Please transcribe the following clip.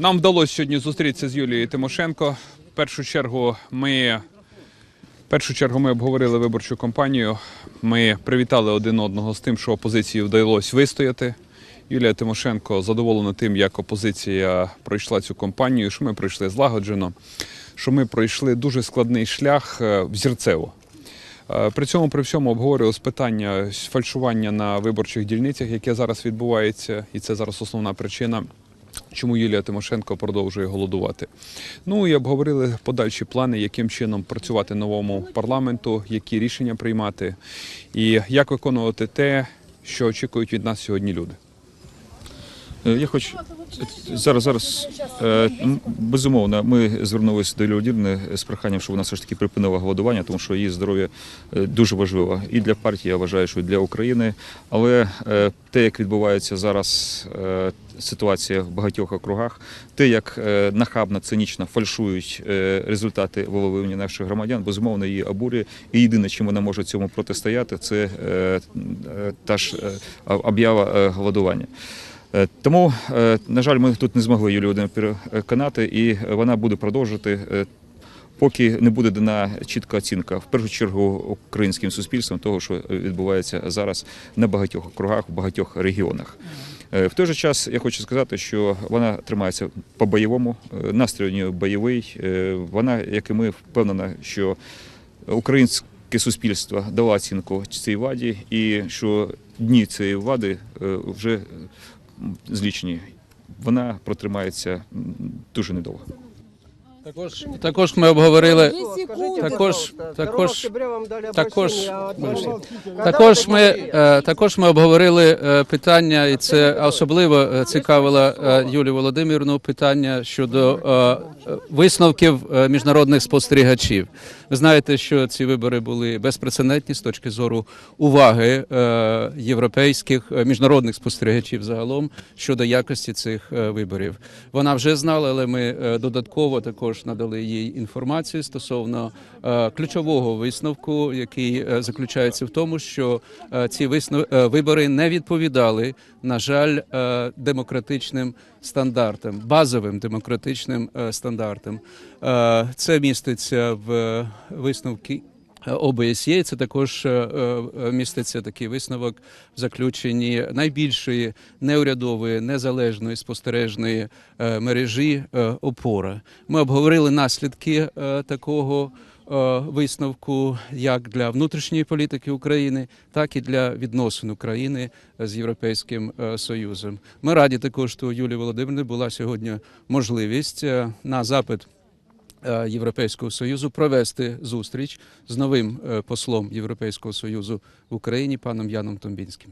Нам вдалося сьогодні зустрітися з Юлією Тимошенко. В першу чергу ми, в першу чергу ми обговорили виборчу кампанію. Ми привітали один одного з тим, що опозиції вдалося вистояти. Юлія Тимошенко задоволена тим, як опозиція пройшла цю кампанію, що ми пройшли злагоджено, що ми пройшли дуже складний шлях е, взірцево. Е, При цьому при всьому обговорювалось питання фальшування на виборчих дільницях, яке зараз відбувається, і це зараз основна причина. Чому Юлія Тимошенко продовжує голодувати? Ну і обговорили подальші плани, яким чином працювати новому парламенту, які рішення приймати, і як виконувати те, що очікують від нас сьогодні люди. Е, Я хочу зараз, зараз е, безумовно. Ми звернулися до Юлії з проханням, щоб вона все ж таки припинила голодування, тому що її здоров'я е, дуже важливо і для партії. Я вважаю, що і для України. Але те, як відбувається зараз ситуація в багатьох округах, те, як е, нахабно, цинічно фальшують е, результати волевиявлення наших громадян, безумовно її обурює. І єдине, чим вона може цьому протистояти, це е, та ж об'ява голодування. Тому, на жаль, ми тут не змогли Юлію Володимирівну переконати, і вона буде продовжувати, поки не буде дана чітка оцінка, в першу чергу українським суспільством того, що відбувається зараз на багатьох округах, в багатьох регіонах. Е, В той же час я хочу сказати, що вона тримається по-бойовому, е, настрій бойовий. Е, Вона, як і ми, впевнена, що українське суспільство дало оцінку цій владі, і що дні цієї влади вже злічені. Вона протримається дуже недовго. Також, також ми обговорили. Також, також, також, також, ми е, також ми обговорили е, питання, і це особливо е, цікавило е, Юлію Володимирівну. Питання щодо е, е, висновків е, міжнародних спостерігачів. Ви знаєте, що ці вибори були безпрецедентні з точки зору уваги е, європейських е, міжнародних спостерігачів загалом щодо якості цих е, виборів. Вона вже знала, але ми е, додатково також надали їй інформацію стосовно е, ключового висновку, який е, заключається в тому, що е, ці вибори не відповідали, на жаль, демократичним стандартам, базовим демократичним стандартам. Це міститься в висновки. ОБСЄ це також е, е, міститься такий висновок в заключенні найбільшої неурядової незалежної спостережної е, мережі е, опора. Ми обговорили наслідки е, такого е, висновку як для внутрішньої політики України, так і для відносин України з Європейським е, Союзом. Ми раді також, що у Юлії Володимирівни була сьогодні можливість е, на запит. Е, Європейського союзу провести зустріч з новим е, послом Європейського союзу в Україні паном Яном Томбінським.